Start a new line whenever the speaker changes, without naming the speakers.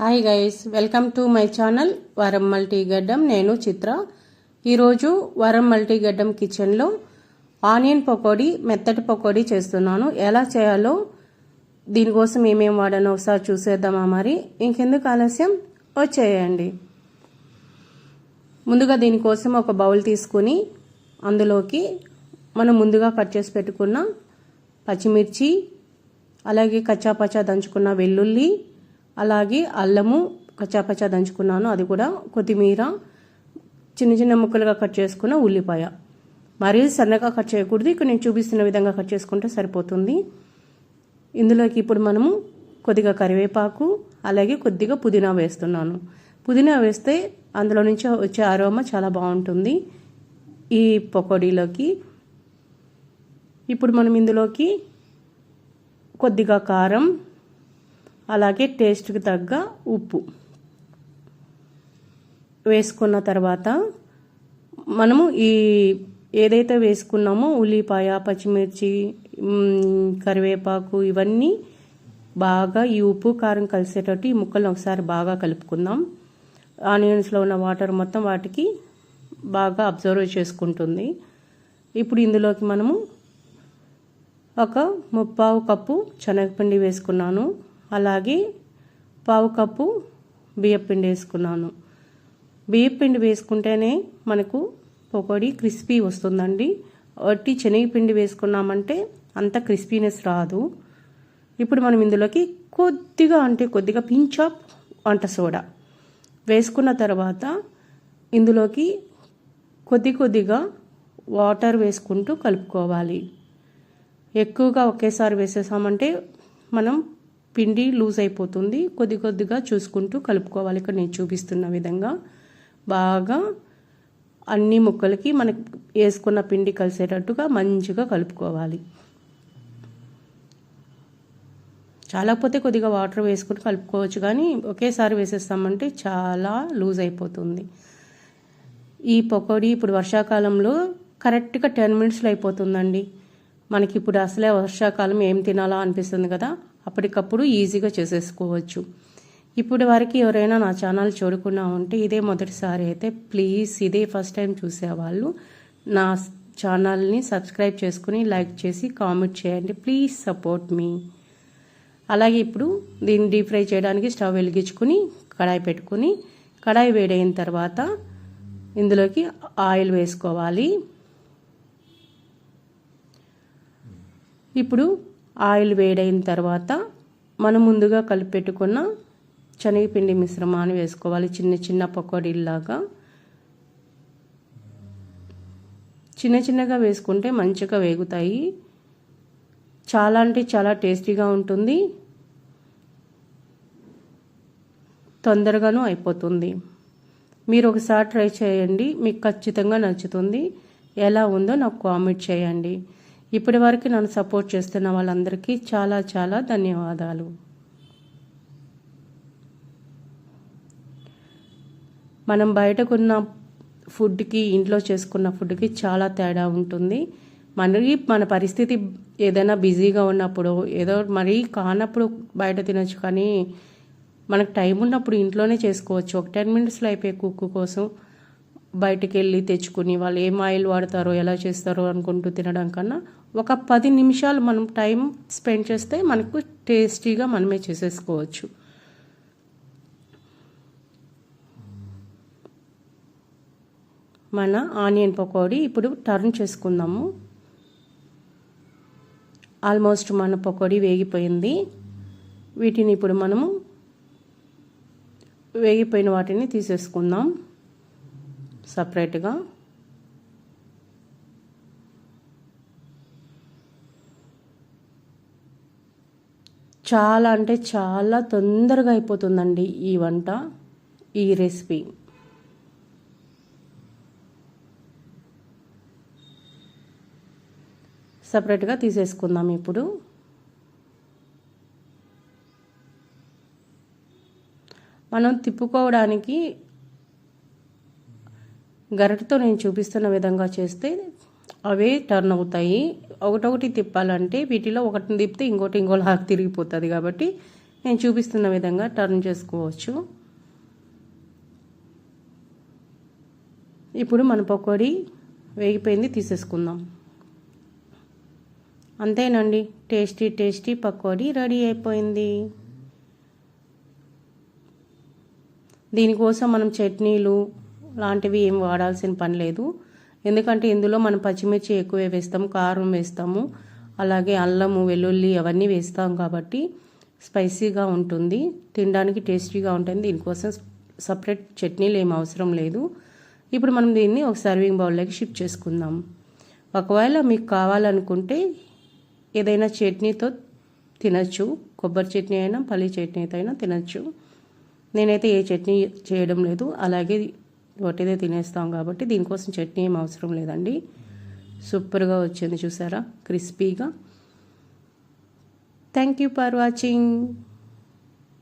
Hi guys welcome to my channel వరం మల్టీ గడ్డం నేను చిత్ర. ఈరోజు వరం మల్టీ గడ్డం కిచెన్లో ఆనియన్ పకోడీ మెత్తటి పకోడీ చేస్తున్నాను. ఎలా చేయాలో దీనికోసం ఏమేమి వాడానో ఒకసారి చూసేద్దామా మరి? ఇంకెందుకు ఆలస్యం? వచ్చేయండి. ముందుగా దీనికోసం ఒక బౌల్ తీసుకుని అందులోకి మనం ముందుగా కట్ చేసి పెట్టుకున్న పచ్చిమిర్చి అలాగే కచ్చాపచ్చా దంచుకున్న వెల్లుల్లి అలాగే అల్లము కచ్చాపచ్చా దంచుకున్నాను. అది కూడా కొత్తిమీర చిన్న చిన్న ముక్కలుగా కట్ చేసుకున్న ఉల్లిపాయ. మరీ సన్నగా కట్ చేయకూడదు. ఇక్కడ నేను చూపిస్తున్న విధంగా కట్ చేసుకుంటే సరిపోతుంది. ఇందులోకి ఇప్పుడు మనము కొద్దిగా కరివేపాకు అలాగే కొద్దిగా పుదీనా వేస్తున్నాను. పుదీనా వేస్తే అందులో నుంచి వచ్చే అరోమా చాలా బాగుంటుంది. ఈ పకోడీలోకి ఇప్పుడు మనం ఇందులోకి కొద్దిగా కారం అలాగే టేస్ట్కి తగ్గ ఉప్పు వేసుకున్న తర్వాత మనము ఈ ఏదైతే వేసుకున్నామో ఉల్లిపాయ పచ్చిమిర్చి కరివేపాకు ఇవన్నీ బాగా ఈ ఉప్పు కారం కలిసేటట్టు ఈ ముక్కలను ఒకసారి బాగా కలుపుకుందాం. ఆనియన్స్లో ఉన్న వాటర్ మొత్తం వాటికి బాగా అబ్జర్వ్ చేసుకుంటుంది. ఇప్పుడు ఇందులోకి మనము ఒక ముప్పావు కప్పు శనగపిండి వేసుకున్నాను. అలాగే పావు కప్పు బియ్యపిండి వేసుకున్నాను. బియ్యపిండి వేసుకుంటేనే మనకు పకోడీ క్రిస్పీ వస్తుందండి. వట్టి శనగపిండి వేసుకున్నామంటే అంత క్రిస్పీనెస్ రాదు. ఇప్పుడు మనం ఇందులోకి కొద్దిగా అంటే కొద్దిగా పించ్ ఆఫ్ వంట సోడా వేసుకున్న తర్వాత ఇందులోకి కొద్ది కొద్దిగా వాటర్ వేసుకుంటూ కలుపుకోవాలి. ఎక్కువగా ఒకేసారి వేసేసామంటే మనం పిండి లూజ్ అయిపోతుంది. కొద్ది కొద్దిగా చూసుకుంటూ కలుపుకోవాలి. ఇక్కడ నేను చూపిస్తున్న విధంగా బాగా అన్ని ముక్కలకి మనకి వేసుకున్న పిండి కలిసేటట్టుగా మంచిగా కలుపుకోవాలి. చాలాపోతే కొద్దిగా వాటర్ వేసుకుని కలుపుకోవచ్చు కానీ ఒకేసారి వేసేస్తామంటే చాలా లూజ్ అయిపోతుంది. ఈ పకోడీ ఇప్పుడు వర్షాకాలంలో కరెక్ట్గా టెన్ మినిట్స్లో అయిపోతుందండి. మనకి ఇప్పుడు అసలే వర్షాకాలం ఏం తినాలా అనిపిస్తుంది కదా? అప్పటికప్పుడు ఈజీగా చేసేసుకోవచ్చు. ఇప్పుడు వరకు ఎవరైనా నా ఛానల్ చూడకుండా ఉంటే ఇదే మొదటిసారి అయితే ప్లీజ్ ఇదే ఫస్ట్ టైం చూసేవాళ్ళు నా ఛానల్ని సబ్స్క్రైబ్ చేసుకుని లైక్ చేసి కామెంట్ చేయండి. ప్లీజ్ సపోర్ట్ మీ. అలాగే ఇప్పుడు దీన్ని డీప్ ఫ్రై చేయడానికి స్టవ్ వెలిగించుకుని కడాయి పెట్టుకుని కడాయి వేడైన తర్వాత ఇందులోకి ఆయిల్ వేసుకోవాలి. ఇప్పుడు ఆయిల్ వేడైన తర్వాత మనం ముందుగా కలిపెట్టుకున్న శనగపిండి మిశ్రమాన్ని వేసుకోవాలి. చిన్న చిన్న పకోడీలాగా చిన్న చిన్నగా వేసుకుంటే మంచిగా వేగుతాయి. చాలా అంటే చాలా టేస్టీగా ఉంటుంది. తొందరగాను అయిపోతుంది. మీరు ఒకసారి ట్రై చేయండి. మీకు ఖచ్చితంగా నచ్చుతుంది. ఎలా ఉందో నాకు కామెంట్ చేయండి. ఇప్పటి వరకు నన్ను సపోర్ట్ చేస్తున్న వాళ్ళందరికీ చాలా చాలా ధన్యవాదాలు. మనం బయటకున్న ఫుడ్కి ఇంట్లో చేసుకున్న ఫుడ్కి చాలా తేడా ఉంటుంది. మనకి మన పరిస్థితి ఏదైనా బిజీగా ఉన్నప్పుడు ఏదో మరీ కానప్పుడు బయట తినొచ్చు కానీ మనకు టైం ఉన్నప్పుడు ఇంట్లోనే చేసుకోవచ్చు. ఒక టెన్ మినిట్స్లో అయిపోయే కుక్కు కోసం బయటికి వెళ్ళి తెచ్చుకుని వాళ్ళు ఏం ఆయిల్ వాడతారో ఎలా చేస్తారో అనుకుంటూ తినడం కన్నా ఒక పది నిమిషాలు మనం టైం స్పెండ్ చేస్తే మనకు టేస్టీగా మనమే చేసేసుకోవచ్చు. మన ఆనియన్ పకోడీ ఇప్పుడు టర్న్ చేసుకుందాము. ఆల్మోస్ట్ మన పకోడీ వేగిపోయింది. వీటిని ఇప్పుడు మనము వేగిపోయిన వాటిని తీసేసుకుందాం. సపరేట్గా. చాలా అంటే చాలా తొందరగా అయిపోతుందండి ఈ వంట ఈ రెసిపీ. సపరేట్గా తీసేసుకుందాం ఇప్పుడు. మనం తిప్పుకోవడానికి గరిటతో నేను చూపిస్తున్న విధంగా చేస్తే అవే టర్న్ అవుతాయి. ఒకటొకటి తిప్పాలంటే వీటిలో ఒకటిని తిప్పితే ఇంకోటి ఇంకోలా తిరిగిపోతుంది కాబట్టి నేను చూపిస్తున్న విధంగా టర్న్ చేసుకోవచ్చు. ఇప్పుడు మన పకోడీ వేగిపోయింది తీసేసుకుందాం. అంతేనండి టేస్టీ టేస్టీ పకోడీ రెడీ అయిపోయింది. దీనికోసం మనం చట్నీలు లాంటివి ఏం వాడాల్సిన పని లేదు. ఎందుకంటే ఇందులో మనం పచ్చిమిర్చి ఎక్కువే వేస్తాము కారం వేస్తాము అలాగే అల్లము వెల్లుల్లి అవన్నీ వేస్తాం కాబట్టి స్పైసీగా ఉంటుంది. తినడానికి టేస్టీగా ఉంటుంది. దీనికోసం సపరేట్ చట్నీలు ఏం అవసరం లేదు. ఇప్పుడు మనం దీన్ని ఒక సర్వింగ్ బౌల్లోకి షిఫ్ట్ చేసుకుందాం. ఒకవేళ మీకు కావాలనుకుంటే ఏదైనా చట్నీతో తినచ్చు. కొబ్బరి చట్నీ అయినా పల్లి చట్నీతో అయినా తినచ్చు. నేనైతే ఏ చట్నీ చేయడం లేదు. అలాగే వట్టిదే తినేస్తాం కాబట్టి దీనికోసం చట్నీ ఏం అవసరం లేదండి. సూపర్గా వచ్చింది చూసారా? క్రిస్పీగా. Thank you for watching